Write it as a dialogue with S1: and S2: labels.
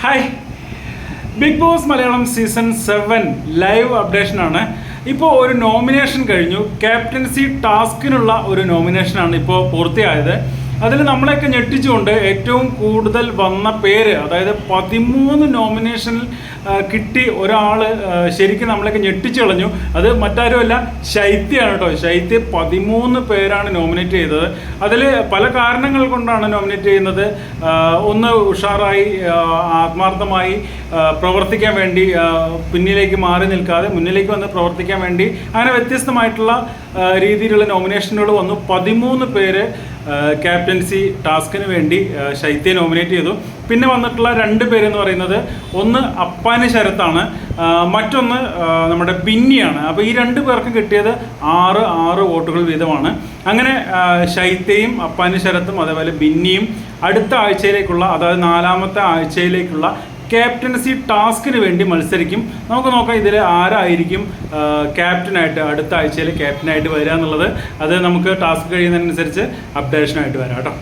S1: Hi big boss Malayalam season seven live updation ആണ്. ഇപ്പോൾ ഒരു നോമിനേഷൻ കഴിഞ്ഞു. ക്യാപ്റ്റൻസി ടാസ്കിനുള്ള ഒരു നോമിനേഷനാണ് ഇപ്പോൾ പൂർത്തിയായത്. അതിൽ നമ്മളെയൊക്കെ ഞെട്ടിച്ചുകൊണ്ട് ഏറ്റവും കൂടുതൽ വന്ന പേര് അതായത് പതിമൂന്ന് നോമിനേഷനിൽ കിട്ടി ഒരാൾ ശരിക്കും നമ്മളെയൊക്കെ ഞെട്ടിച്ചു കളഞ്ഞു. അത് മറ്റാരുമല്ല ശൈത്യമാണ് കേട്ടോ. ശൈത്യ പതിമൂന്ന് പേരാണ് നോമിനേറ്റ് ചെയ്തത്. അതിൽ പല കാരണങ്ങൾ കൊണ്ടാണ് നോമിനേറ്റ് ചെയ്യുന്നത്. ഒന്ന് ഉഷാറായി ആത്മാർത്ഥമായി പ്രവർത്തിക്കാൻ വേണ്ടി പിന്നിലേക്ക് മാറി നിൽക്കാതെ മുന്നിലേക്ക് വന്ന് പ്രവർത്തിക്കാൻ വേണ്ടി അങ്ങനെ വ്യത്യസ്തമായിട്ടുള്ള രീതിയിലുള്ള നോമിനേഷനുകൾ വന്നു. പതിമൂന്ന് പേര് ക്യാപ്റ്റൻസി ടാസ്കിന് വേണ്ടി ശൈത്യെ നോമിനേറ്റ് ചെയ്തു. പിന്നെ വന്നിട്ടുള്ള രണ്ട് പേരെന്ന് പറയുന്നത് ഒന്ന് അപ്പാന് ശരത്താണ് മറ്റൊന്ന് നമ്മുടെ ബിന്നിയാണ്. അപ്പോൾ ഈ രണ്ട് പേർക്കും കിട്ടിയത് ആറ് ആറ് വോട്ടുകൾ വീതമാണ്. അങ്ങനെ ശൈത്യയും അപ്പാന് ശരത്തും അതേപോലെ ബിന്നിയും അടുത്ത ആഴ്ചയിലേക്കുള്ള അതായത് നാലാമത്തെ ആഴ്ചയിലേക്കുള്ള ക്യാപ്റ്റൻസി ടാസ്കിന് വേണ്ടി മത്സരിക്കും. നമുക്ക് നോക്കാം ഇതിൽ ആരായിരിക്കും ക്യാപ്റ്റനായിട്ട് അടുത്ത ആഴ്ചയിൽ ക്യാപ്റ്റനായിട്ട് വരിക എന്നുള്ളത്. അത് നമുക്ക് ടാസ്ക് കഴിയുന്നതിനനുസരിച്ച് അപ്ഡേഷനായിട്ട് വരാം കേട്ടോ.